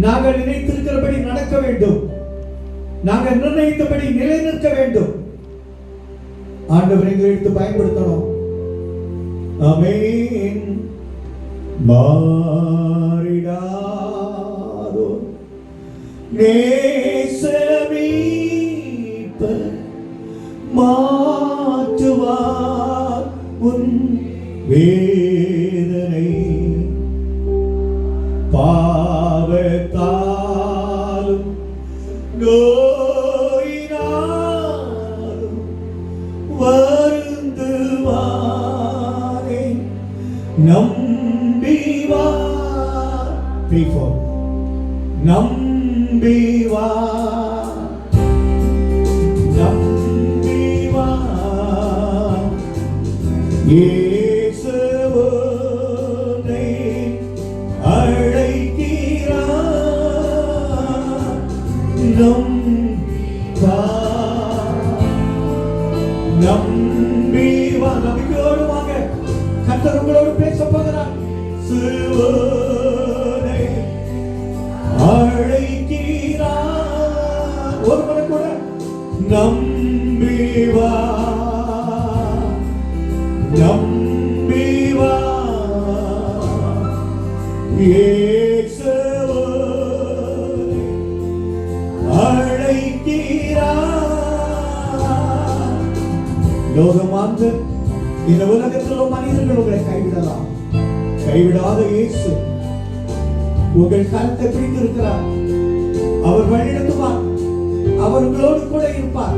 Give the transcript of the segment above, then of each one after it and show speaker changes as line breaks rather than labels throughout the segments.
நாங்கள் நினைத்திருக்கிறபடி நடக்க வேண்டும். நாங்கள் நிர்ணயித்தபடி நிலைநிற்க வேண்டும். ஆண்டவரை எடுத்து பயன்படுத்தணும். அமேன் மாறிடாதோ. நேசமீப மாற்றுவார் உன் வே நம்பிவா Three, four. நம்பிவா நம்பிவா இயேசுவோனை அழைக்கிறார். நம்பா கத்தர் உங்களோடு பேச போகிறார் சிறுவனை அழைக்கிறார். ஒரு முறை கூட நம்பிவா. வா நம்பி அழைக்கிறார். லோகமாந்த இந்த உலகத்தில் உள்ள மனிதர்கள் உங்களை கைவிடலாம். கைவிடாத இயேசு உங்கள் கருத்தை பிடித்திருக்கிறார். அவர் வழிநடத்துவார். அவர் உங்களோடு கூட இருப்பார்.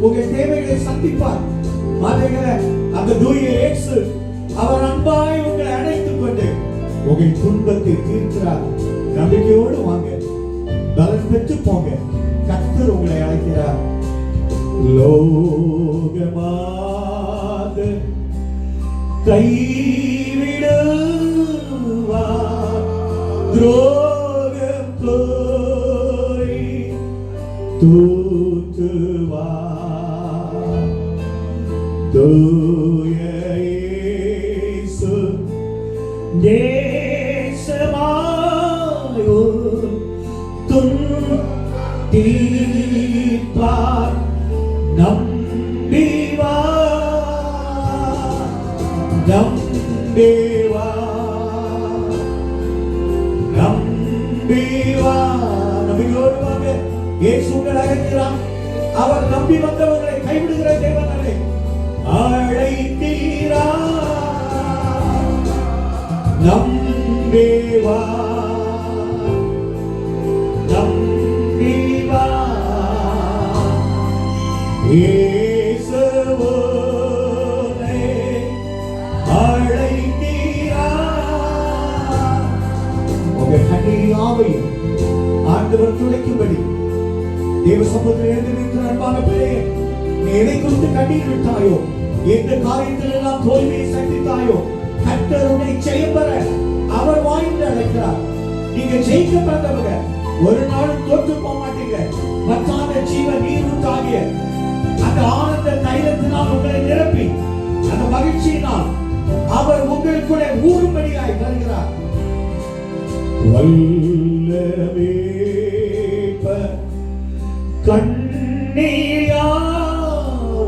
உங்கள் தேவைகளை சந்திப்பார். மாதைகளை அந்த தூய இயேசு அவர் அன்பாய் உங்களை அழைத்துக் கொண்டு உங்கள் துன்பத்தை தீர்க்கிறார். நம்பிக்கையோடு வாங்க. பலன் பெற்று போங்க. கத்தர் உங்களை அழைக்கிறார். லோகமா കൈവിടുക ദ്രോഹം പോയി തൂത്തുവ ദോയേസു ദേശമായോ തും തീ நம்பிவா நம்பிவா நம்பிக்கையோடு வாங்க இயேசு உங்களை அழைக்கிறார். அவர் நம்பி வந்தவர்களை கைவிடுகிற தேவன் அல்ல அழைக்கிறார் நம்பிவா நம்பிவா தேவ சமூகத்தில் எழுந்து நிற்கிற அன்பான பிள்ளையே நீ எதை குறித்து கண்ணீர் விட்டாயோ எந்த காரியத்தில் எல்லாம் தோல்வியை சந்தித்தாயோ கர்த்தர் உன்னை ஜெயம் பெற அவர் வாய்ந்து அழைக்கிறார். நீங்க ஜெயிக்க பிறந்தவங்க ஒரு நாளும் தோற்று போக மாட்டீங்க. பத்தாத ஜீவ நீர் உண்டாகிய அந்த ஆனந்த தைலத்தினால் உங்களை நிரப்பி அந்த மகிழ்ச்சியினால் அவர் உங்களுக்குள்ளே ஊறும்படியாய் வருகிறார். வல்லவே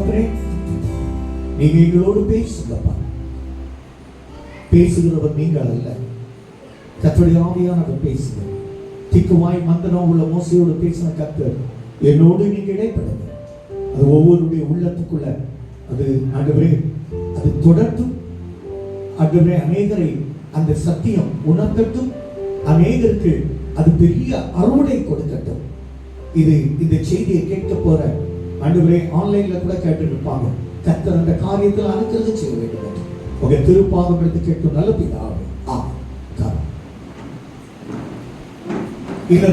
தகப்பனே நீங்க எங்களோடு பேசுங்கப்பா. பேசுகிறவர் நீங்கள் அல்ல. கத்தோடைய ஆவியானவர் பேசுங்க. திக்குவாய் மந்தனம் உள்ள மோசையோடு பேசின கத்தர் என்னோடு நீங்க இடைப்படுங்க. அது ஒவ்வொருடைய உள்ளத்துக்குள்ள அது ஆண்டவரே அது தொடர்ந்தும் ஆண்டவரே அநேகரை அந்த சத்தியம் உணர்த்தட்டும் அநேகருக்கு அது பெரிய அறுவடை கொடுக்கட்டும். இது இந்த செய்தியை கேட்க போற அன்றுவரே ஆன்லைன்ல கூட கேட்டு இருப்பாங்க கத்தர் அந்த காரியத்தில் அனுக்கிறது செய்ய வேண்டும் உங்க திருப்பாகம் எடுத்து கேட்கும் நல்ல பிதாவே. ஆ இந்த